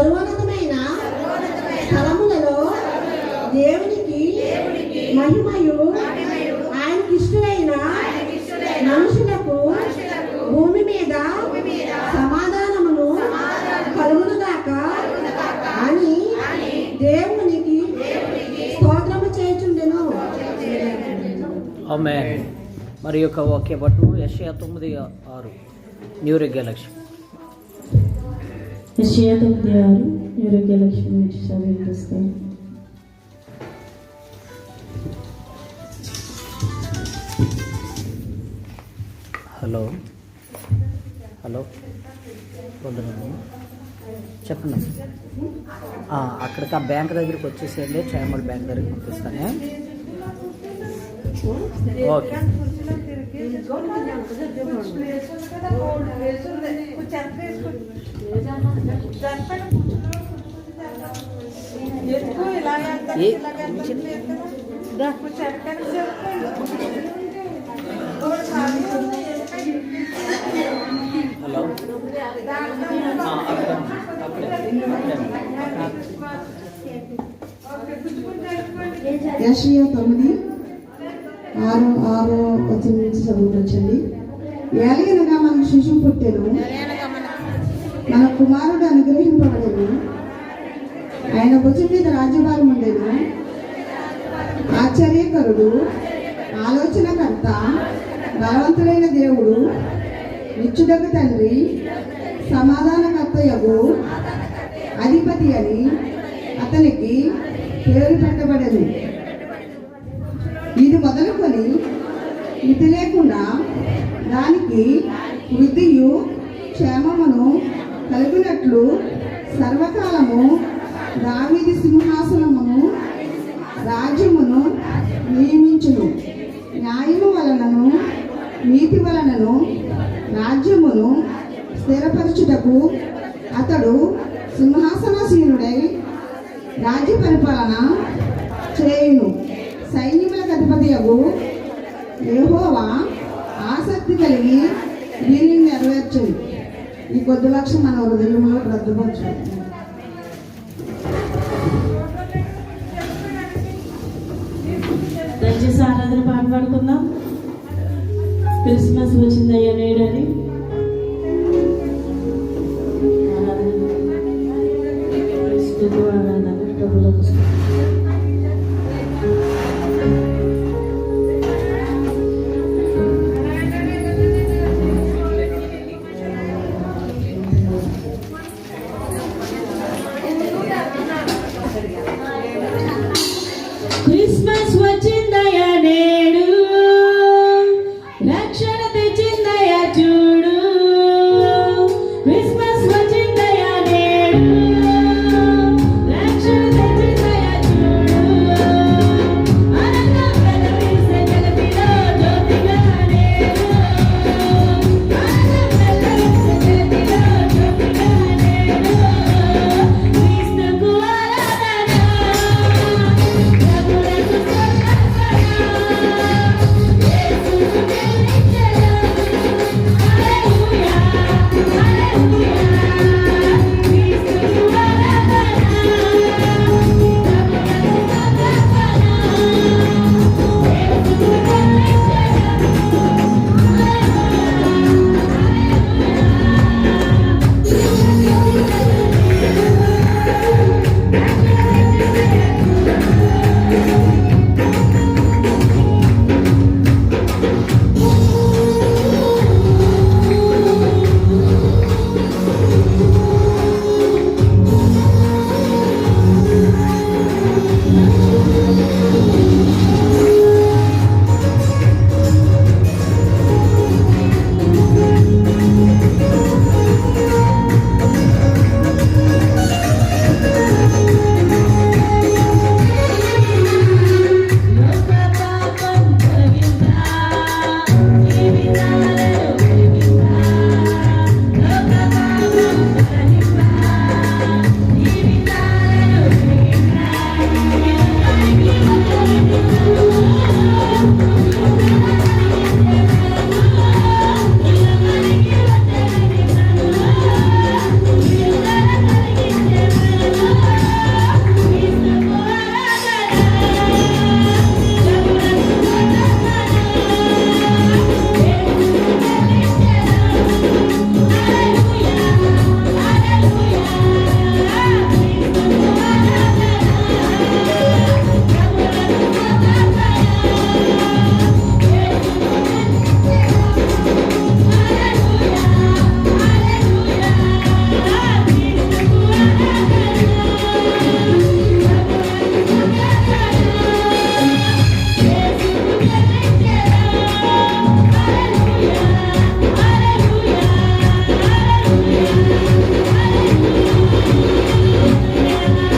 సర్వోన్నతమైన స్థలములలో దేవునికి మహిమయు ఆయనకి ఇష్టమైన మనుషులకు భూమి మీద సమాధానమును కలుగునుగాక అని దేవునికి స్తోత్రము చేయుచుండెను. మరి యొక్క వాక్య పట్టు యషయా తొమ్మిది ఆరు. న్యూ రెగ్య హలో. హలో. వదలము చెప్పండి. అక్కడికి ఆ బ్యాంక్ దగ్గరికి వచ్చేసేయండి. చాయమల్ బ్యాంక్ దగ్గరికి పంపిస్తానే. ఓకే. హలో ఆ, అక్కడ అక్కడే అక్కడే. యషియా తొమ్మిది ఆరు ఆరు వచ్చిన నుంచి చదువుకొచ్చండి ఏలయనగా మనకు శిశువు పుట్టెను. మన కుమారుడు అనుగ్రహింపబడేను. ఆయన భుజం మీద రాజ్యభారం ఉండేను. ఆశ్చర్యకరుడు ఆలోచనకర్త బలవంతుడైన దేవుడు నిచ్చుడకు తండ్రి సమాధానకర్తయగు అధిపతి అని అతనికి పేరు పెట్టబడేది ఇది మొదలుకొని ఇది లేకుండా దానికి వృద్ధియు క్షేమమును కలిగినట్లు సర్వకాలము దావిది సింహాసనమును రాజ్యమును నియమించును. న్యాయము వలనను నీతి వలనను రాజ్యమును స్థిరపరచుటకు అతడు సింహాసనశీనుడై రాజ్య పరిపాలన కొరకు యెహోవా ఆసక్తి కలిగి దీనిని నెరవేర్చు. ఈ కొద్ది లక్ష్యం మన హృదయంలో రద్దుపరచు. దయచేసి ఆరాధన పాట పాడుకుందాం. క్రిస్మస్ వచ్చిందయ్యా నేడని. Christmas